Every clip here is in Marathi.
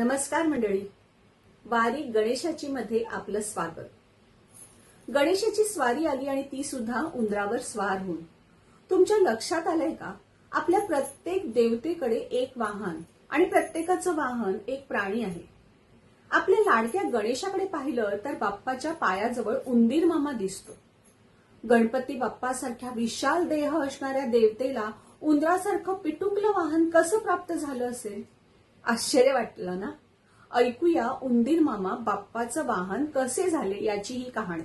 नमस्कार मंडळी. वारी गणेशाची मध्ये आपलं स्वागत. गणेशाची स्वारी आली आणि ती सुद्धा उंदरावर स्वार होऊन. तुमच्या लक्षात आलंय का? आपल्या प्रत्येक देवतेकडे एक वाहन आणि प्रत्येकाचं वाहन एक प्राणी आहे. आपल्या लाडक्या गणेशाकडे पाहिलं तर बाप्पाच्या पायाजवळ उंदीर मामा दिसतो. गणपती बाप्पासारख्या विशाल देह असणाऱ्या देवतेला उंदरासारखं पिटुकलं वाहन कसं प्राप्त झालं असेल? आश्चर्य वाटलं ना? ऐकूया उंदीर मामा बाप्पाचं वाहन कसे झाले याची ही कहाणी.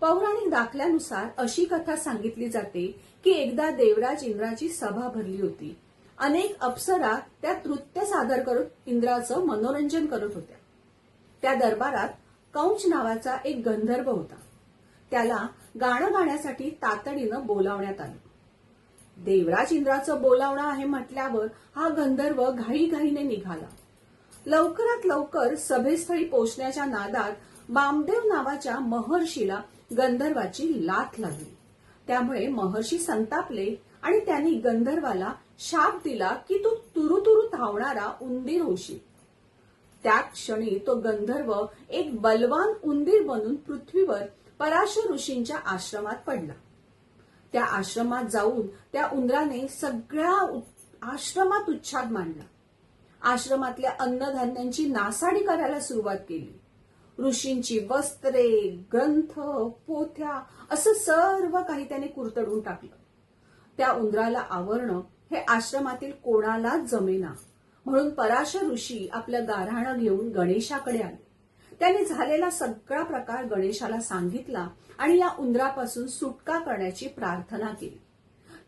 पौराणिक दाखल्यानुसार अशी कथा सांगितली जाते की एकदा देवराज इंद्राची सभा भरली होती. अनेक अप्सरा त्या नृत्य सादर करत इंद्राचं मनोरंजन करत होत्या. त्या दरबारात कंच नावाचा एक गंधर्व होता. त्याला गाणं गाण्यासाठी तातडीनं बोलावण्यात आलं. देवराज इंद्राचं बोलावणं आहे म्हटल्यावर हा गंधर्व घाईघाईने निघाला. लवकरात लवकर सभेस्थळी पोचण्याच्या नादात बामदेव नावाच्या महर्षीला गंधर्वाची लाथ लागली. त्यामुळे महर्षी संतापले आणि त्यांनी गंधर्वाला शाप दिला की तू तुरु धावणारा उंदीर होशील त्या क्षणी तो गंधर्व एक बलवान उंदीर बनून पृथ्वीवर पराशर ऋषींच्या आश्रमात पडला. त्या आश्रमात जाऊन त्या उंदराने सगळ्या आश्रमात उच्छाद मांडला. आश्रमातल्या अन्नधान्यांची नासाडी करायला सुरुवात केली. ऋषींची वस्त्रे ग्रंथ पोथ्या असं सर्व काही त्याने कुरतडून टाकलं. त्या उंदराला आवरणं हे आश्रमातील कोणालाच जमेना. म्हणून पराशर ऋषी आपलं गाऱ्हाणं घेऊन गणेशाकडे आले. त्याने झालेला सगळा प्रकार गणेशाला सांगितला आणि या उंदरापासून सुटका करण्याची प्रार्थना केली.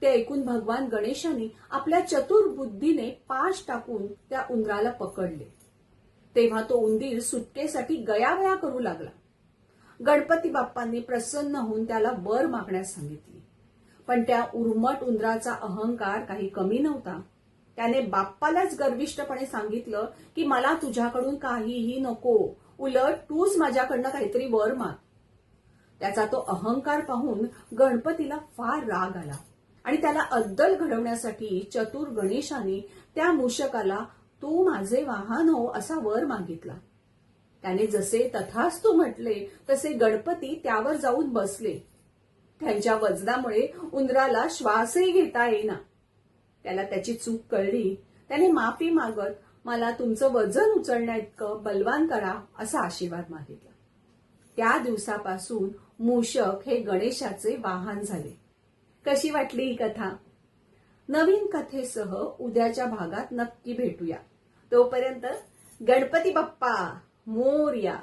ते ऐकून भगवान गणेशाने आपल्या चतुर बुद्धीने पाश टाकून त्या उंदराला पकडले. तेव्हा तो उंदीर सुटकेसाठी गयावया करू लागला. गणपती बाप्पांनी प्रसन्न होऊन त्याला वर मागण्यास सांगितली. पण त्या उर्मट उंदराचा अहंकार काही कमी नव्हता. त्याने बाप्पालाच गर्विष्टपणे सांगितलं की मला तुझ्याकडून काहीही नको. उलट तूच माझ्याकडनं काहीतरी वर माग. त्याचा तो अहंकार पाहून गणपतीला फार राग आला आणि त्याला अद्दल घडवण्यासाठी चतुर गणेशाने त्या मूषकाला तू माझे वाहन हो असा वर मागितला. त्याने जसे तथास्तू म्हटले तसे गणपती त्यावर जाऊन बसले. त्यांच्या वजनामुळे उंदराला श्वासही घेता येईना. त्याला त्याची चूक कळली. त्याने माफी मागत मला तुमचं वजन उचलण्या इतकं बलवान करा असा आशीर्वाद मागितला. त्या दिवसापासून मूषक हे गणेशाचे वाहन झाले. कशी वाटली ही कथा? नवीन कथेसह उद्याच्या भागात नक्की भेटूया. तोपर्यंत गणपती बाप्पा मोर्या!